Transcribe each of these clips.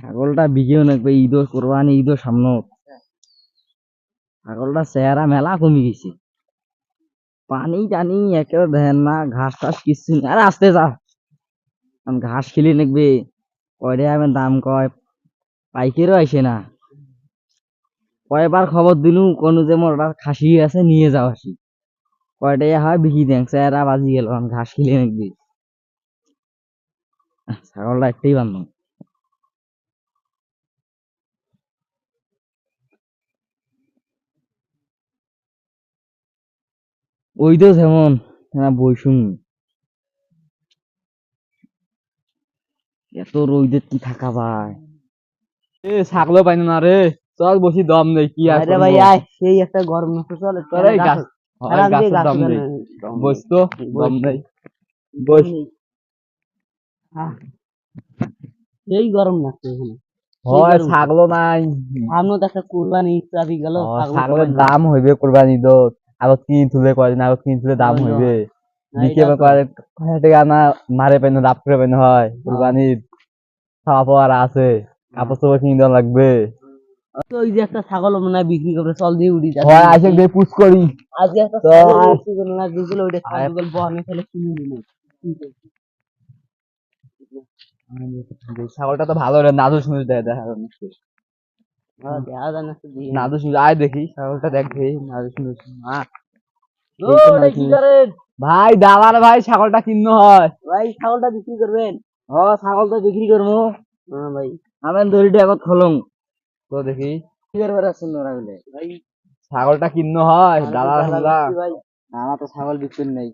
ছাগলটা বিকেও নাকবে ঈদও কোরবানি ঈদও সামনে ছাগলটা চেহারা মেলা কমে গেছে। পানি টানি একেবারে দেন না ঘাস টাস নেই আরে আসতে যা। ঘাস খেলে নাকবে কয়টা আমি দাম কয়। পাইকেরও আসে না। কয়বার খবর দিলু কোনো যে মোর খাসি আছে, নিয়ে যাও আসি কয়টাই হয়, বিকি দেন চেহারা বাজি গেল ঘাস খেলে নাকবে ছাগলটা একটাই বান্ধব ওই তো যেমন না বৈষুম এত রোদের কি থাকা ভাই? এ ছাগলও পাইন না রে। চল বসি দম নেই কি আর আরে ভাই আয় সেই একটা গরম মাসে চলে তোর গাছ হয় গাছের দম নেই বস তো দম নেই বস। এই। গরম লাগছে এখানে। হয় ছাগলও নাই। কুরবানি ইত্যাদি গেল ছাগলের দাম হইবে কোরবানি তো আগত কিনি তুলে কয়দিন আগত কিনি তুলে দাম হয় হইবে। না, বিকে কয় টাকা না মারে পাইন লাভ করে পাইন হয়। কোরবানির খাওয়া পাওয়ার আছে কাপড় চোপড় কিনে দেওয়া লাগবে। ওই যে একটা ছাগল মনে বিক্রি করে চল দিয়ে উড়ি যাচ্ছে। হয় দিয়ে পুষ করি। আজকে একটা ছাগল আয়। বিক্রি করে না দিয়েছিল ওইটা ছাগল বহনে ফেলে কিনে ছাগলটা তো ভালো রে নুস দেয় দেখা আয় দেখি ছাগলটা দেখ করেন? ভাই দাবার ভাই ছাগলটা কিন্ন হয়। ভাই ছাগলটা বিক্রি করবেন? হ ছাগল তো বিক্রি করব। হ্যাঁ ভাই। আমি দড়িটা এখন খোলং তো দেখি। কি করবে রাখছেন ওরা বলে? ভাই ছাগলটা কিন্ন হয় ভাই। আমার তো ছাগল বিক্রি নেই।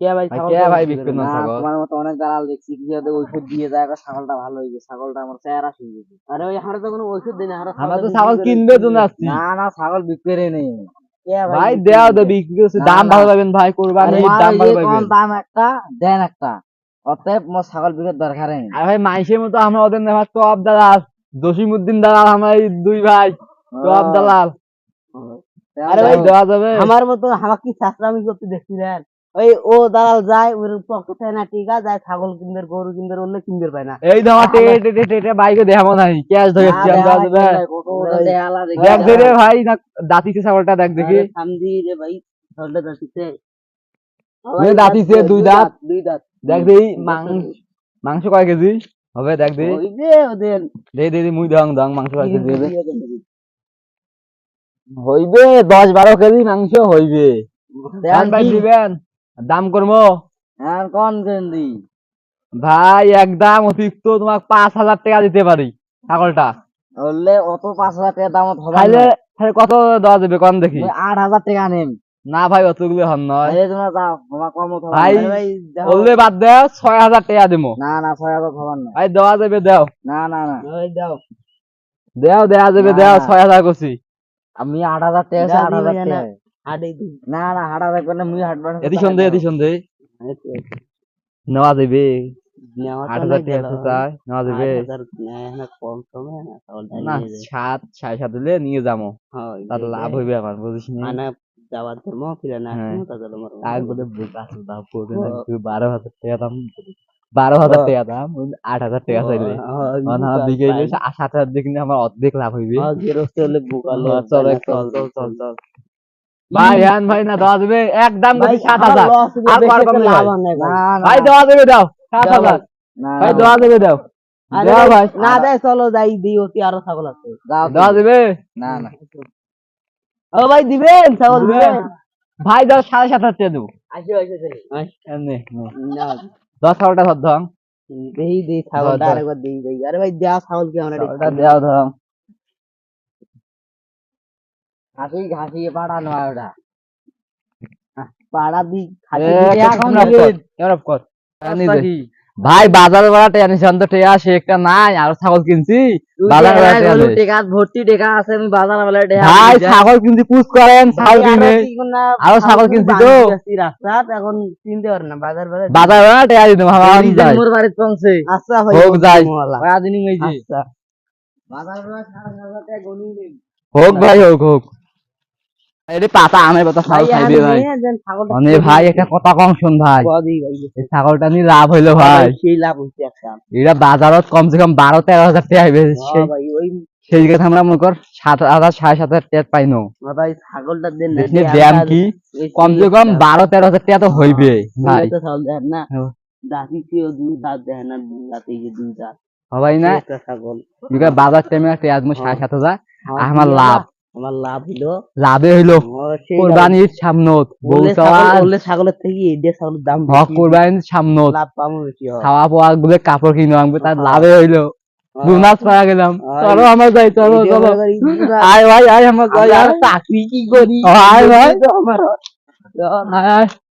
তোমার মতো অনেক দালাল দেখছি কি ওষুধ দিয়ে যায় ছাগলটা ভালো হয়েছে ছাগলটা আমার চেহারা শুয়ে গেছে। আরে ভাই আমরা তো কোনো ওষুধ দিই না আমরা আমরা তো ছাগল করে কিনবে জন্য আসছি। না না ছাগল বিক্রি নেই। ভাই বিক্রি তো বিক্রি করছে দাম ভালো পাবেন ভাই কোরবানির দাম ভালো পাবেন। দাম একটা দেন একটা। অতএব মোর ছাগল বিক্রির দরকার নেই। আর ভাই মাইসের মতো আমরা ওদের নেওয়া টপ দালাল। জসিমউদ্দিন দালাল আমার এই দুই ভাই টপ দালাল। আরে ভাই দেওয়া যাবে। আমার মতো আমাকে কি করতে দেখছিলেন ওই ও দালাল যায় ওর পকেটে না টিকা যায় ছাগল কিনবে গরু কিনবে অন্য কিনবে পায় না। এই ধর টেটে টেটে টেটে বাইকে দেখাবো নাই ক্যাশ আমি দেওয়া যাবে দেখ। দে রে ভাই না দাঁতিছে ছাগলটা দেখ দেখি। সামদি রে ভাই ছাগলটা দাঁতিছে। এ দাঁতিছে, দুই দাঁত। দুই দাঁত। দেখ দেই মাংস মাংস কয় কেজি? হবে দেখ দেই। ওই যে ওদের দে দে দে মুই দং দং মাংস কয় কেজি হবে? হইবে হইবে দশ বারো কেজি মাংস হইবে। দেন ভাই দিবেন? দাম করব? হ্যাঁ কোন গেন্দি ভাই একদম অতিরিক্ত তোমাকে পাঁচ হাজার টাকা দিতে পারি ছাগলটা। বললে অত পাঁচ হাজার টাকা দাম হবে খাইলে খাইলে কত দেওয়া যাবে কম দেখি? আট হাজার টাকা নেন। না ভাই অতগুলো হন নয়। ভাই বললে বাদ দে ছয় হাজার টাকা দিবো না না ছয় হাজার হবার না। ভাই দেওয়া যাবে দেও। না না না। দাও। দেও দেওয়া যাবে দেও। ছয় হাজার করছি। আমি আট হাজার টাকা আট হাজার টাকা। না। আড়াই দিন না না হাট হাজার না মুই হাট এদি সন্ধে এদি সন্ধে। নেওয়া যাবে আট হাজার টাকা চাই নেওয়া যাবে না ছাগলটা না নিয়ে যায়। সাত সাড়ে সাত দিলে নিয়ে যাব তার লাভ হইবে এখন বুঝিস নি? যাওয়ার ধর্ম ফিরে না। আসব, তাদের আমার আগ বলে বোকা আছে, দাম পড়বে না তুই বারো হাজার টাকা দাম বারো হাজার টাকা দাম আট হাজার টাকা চাইলে আমার দিকে সাত হাজার দিয়ে কিনে আমার অর্ধেক লাভ হইবে। চল চল চল। চল। ভাই হ্যান ভাই না দেওয়া যাবে একদম সাত হাজার। আর একটা কম লাভ ভাই। না না। ভাই। দেওয়া যাবে দাও। সাত দাও হাজার। না, ভাই দেওয়া যাবে দাও। আরে ভাই, না দেয় চলো যাই দিই অতি আরও ছাগল আছে। দেওয়া যাবে না না। ও ভাই দিবেন ছাগল দিবেন? ভাই দাও সাড়ে সাত হাজার টাকা দেবো। আসে আসে চলে এমনি দশ হাজারটা ধর দেই দেই ছাগলটা। আরেকবার দেই দেই। আরে ভাই দেয়া ছাগল কি আমরা দেওয়া ধর। হাসি হাসি পাঠানো আর ওটা। পাড়া দি এখন ভাই বাজার বেলা টেনশন তো টেয়া সে একটা নাই আর ছাগল কিনছি। বাজার টেয়া হলু ভর্তি টেকা আছে আমি বাজার বেলা টেকা ভাই ছাগল কিনছি পুষ করেন ছাগল কিনে। আরও ছাগল কিনছি তো। রাস্তাত, এখন চিনতে পারে না বাজার বাজার বাজার বেলা টেয়া দিতে যাই। মোর বাড়িতে পৌঁছে। আচ্ছা ভাই হোক যাই। ওই আদিনই হইছে? আচ্ছা। বাজার সাত হাজার টাকা গনি নেই। হোক ভাই হোক হোক। পাতা আমের পাতা ভাই ছাগল খাইবে মানে ভাই একটা কথা কম শুন ভাই। এই ছাগলটা নিয়ে লাভ হইল ভাই। সেই লাভ হচ্ছে একটা। এটা বাজারত কমসে কম বারো তেরো হাজার টাকা হইবে। সেই হ্যাঁ আমরা মনে কর সাত হাজার সাড়ে সাত হাজার টাকা পাই নো ভাই ছাগলটা দেন ব্যায়াম কি? কমসে কম বারো তেরো হাজার টাকা তো হইবে ভাই। না। হ্যাঁ। দাঁতি কি ও দুই দাঁত দেয় না দুই দাঁতে দাঁত। না? বাজার টাইমে একটা সাড়ে সাত হাজার। আমার আমার লাভ। আমার লাভ হইল। লাভে হইল। কোরবানির সামনত ওলে ছাগলের থেকে ছাগলের দাম হক কোরবানির সামনত লাভ পাবো বেশি খাওয়া পাওয়া গুলো কাপড় কিনে আনবে তার হ্যাঁ। লাভে হইল। বোনাস পাওয়া গেলাম। হ্যাঁ। চলো আমার যাই চলো চলো। আয় ভাই আয় আমার যাই। চাকরি কি করি? আয় ভাই। আমার আয় আয়।